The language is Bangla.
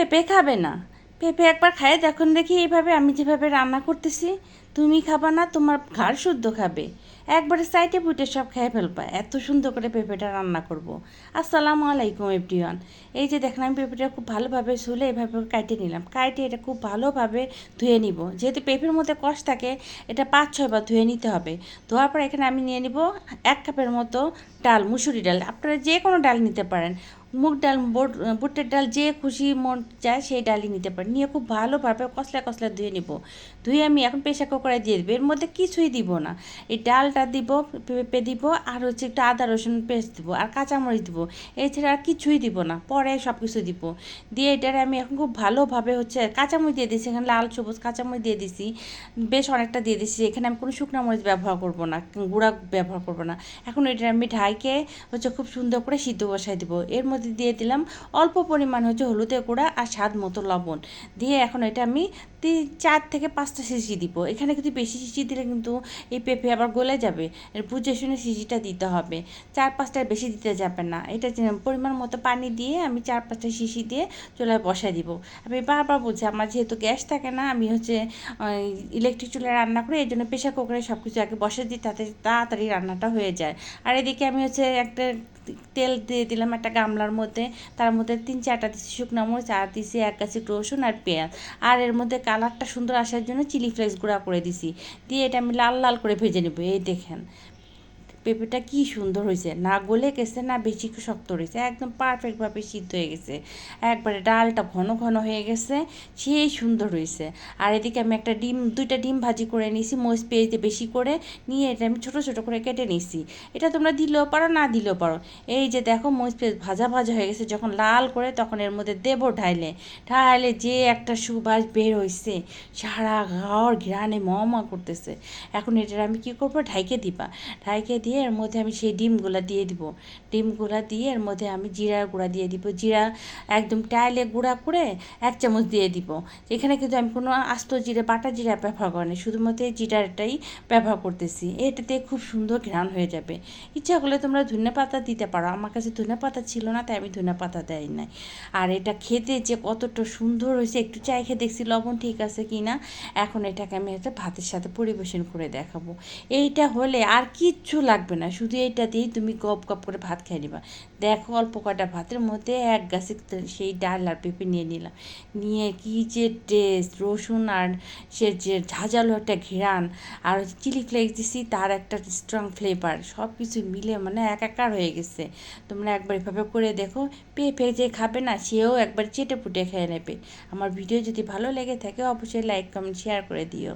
পেঁপে খাবে না। পেঁপে একবার খায় দেখুন দেখি এইভাবে আমি যেভাবে রান্না করতেছি, তুমি খাবা না, তোমার ঘাড় শুদ্ধ খাবে। একবারে সাইটে পুটে সব খেয়ে ফেলবা, এত সুন্দর করে পেঁপেটা রান্না করব। আসসালামু আলাইকুম এভরিওয়ান। এই যে দেখেন, আমি পেঁপেটা খুব ভালোভাবে শুলে এভাবে কাটে নিলাম। কাটে এটা খুব ভালোভাবে ধুয়ে নিব। যেহেতু পেঁপের মধ্যে কষ থাকে, এটা পাঁচ ছয়বার ধুয়ে নিতে হবে। ধোয়ার পর এখানে আমি নিয়ে নিব এক কাপের মতো ডাল, মুসুরি ডাল। আপনারা যে কোনো ডাল নিতে পারেন। মুগ ডাল, বুট বুটের ডাল যে খুশি মন চায় সেই ডালই নিতে পারেন নিয়ে খুব ভালোভাবে কসলা কসলা ধুয়ে নিব। ধুয়ে আমি এখন প্রেশার কুকারে দিয়ে দেবো। এর মধ্যে কিছুই দিব না। এই ডালটা দিব, পেঁপে দিব, আর হচ্ছে একটু আদা, রসুন পেস্ট দিব, আর কাঁচামরিচ দিব। এছাড়া আর কিছুই দিব না। পরে সব কিছু দিব। দিয়ে এটার আমি এখন খুব ভালোভাবে হচ্ছে কাঁচামরিচ দিয়ে দিচ্ছি এখানে লাল সবুজ কাঁচামরিচ দিয়ে দিছি। বেশ অনেকটা দিয়ে দিছি। এখানে আমি কোনো শুকনো মরিচ ব্যবহার করব না, গুঁড়া ব্যবহার করব না। এখন এটা আমি ঢাইকে হচ্ছে খুব সুন্দর করে সিদ্ধ বসাই দিব। এর মধ্যে দিয়ে দিলাম, অল্প পরিমাণ হচ্ছে হলুদের গুঁড়া আর স্বাদ মতো লবণ। দিয়ে এখন এটা আমি তিন, চার থেকে পাঁচটা সিসি দিব। এখানে কিন্তু বেশি সিসি দিলে কিন্তু এই পেঁপে আবার গলে যাবে। বুঝে শুনে সিসিটা দিতে হবে। চার পাঁচটার বেশি দিতে যাবে না। এটা পরিমাণ মতো পানি দিয়ে আমি চার পাঁচটা সিসি দিয়ে চুলায় বসাই দিব। আমি বারবার বলছি, আমার যেহেতু গ্যাস থাকে না, আমি হচ্ছে ইলেকট্রিক চুলায় রান্না করি এই জন্য প্রেশার কুকারে সব কিছু আগে বসে দিই, তাতে তাড়াতাড়ি রান্নাটা হয়ে যায়। আর এদিকে আমি হচ্ছে একটা তেল দিয়ে দিলাম একটা গামলার মধ্যে। তার মধ্যে তিন চারটা দিচ্ছি শুকনো মরিচ, আর দিছি এক গাছি রসুন আর পেঁয়াজ। আর এর মধ্যে কালারটা সুন্দর আসার জন্য চিলি ফ্লেক্স গুঁড়া করে দিছি। দিয়ে এটা আমি লাল লাল করে ভেজে নেব, এই দেখেন। পেঁপেটা কি সুন্দর হয়েছে। না গলে গেছে, না বেশি শক্ত রয়েছে। একদম পারফেক্টভাবে সিদ্ধ হয়ে গেছে। একবারে ডালটা ঘন ঘন হয়ে গেছে সেই সুন্দর হয়েছে। আর এদিকে আমি একটা ডিম, দুইটা ডিম ভাজি করে নিয়েছি, মরিচ পেঁয়াজ বেশি করে নিয়ে এটা আমি ছোটো ছোটো করে কেটে নিয়েছি। এটা তোমরা দিলেও পারো, না দিলেও পারো। এই যে দেখো, মরিচ পেঁয়াজ ভাজা ভাজা হয়ে গেছে, যখন লাল করে তখন এর মধ্যে দেবো ঢাইলে। ঢাইলে যে একটা সুবাস বের হয়েছে সারা ঘর ঘিরানে মমা করতেছে। এখন এটার আমি কী করব? ঢাইকে দিবা। ঢাইকে দিয়ে এর মধ্যে আমি সেই ডিমগুলা দিয়ে দিব। ডিমগুলা দিয়ে এর মধ্যে আমি জিরার গুঁড়া দিয়ে দিব। জিরা একদম টাইলে গুঁড়া করে এক চামচ দিয়ে দিব। এখানে কিন্তু আমি কোনো আস্ত জিরা, বাটা জিরা ব্যবহার করিনি শুধুমাত্র এই জিরাটাই ব্যবহার করতেছি। এটাতে খুব সুন্দর ঘ্রাণ হয়ে যাবে। ইচ্ছা করলে তোমরা ধনে পাতা দিতে পারো। আমার কাছে ধনে পাতা ছিল না, তাই আমি ধনে পাতা দেয় নাই। আর এটা খেতে যে কতটা সুন্দর হয়েছে, একটু চাই খেয়ে দেখছি লবণ ঠিক আছে কি না। এখন এটাকে আমি একটা ভাতের সাথে পরিবেশন করে দেখাবো। এইটা হলে আর কিচ্ছু লাগবে না। শুধু এইটা দিয়েই তুমি গপ গপ করে ভাত খেয়ে নিবা। দেখো অল্প কটা ভাতের মধ্যে এক গাছে সেই ডাল আর পেঁপে নিয়ে নিলাম। নিয়ে কি যে টেস্ট রসুন আর সে যে ঝাঁঝালো একটা ঘেরান আর চিলি ফ্লেক্স দিছি, তার একটা স্ট্রং ফ্লেভার সব কিছু মিলে মানে একাকার হয়ে গেছে। তোমরা একবার এভাবে করে দেখো। পেঁপে যে খাবে না, সেও একবার চেটে পুটে খেয়ে নেবে। আমার ভিডিও যদি ভালো লেগে থাকে, অবশ্যই লাইক কমেন্ট শেয়ার করে দিও।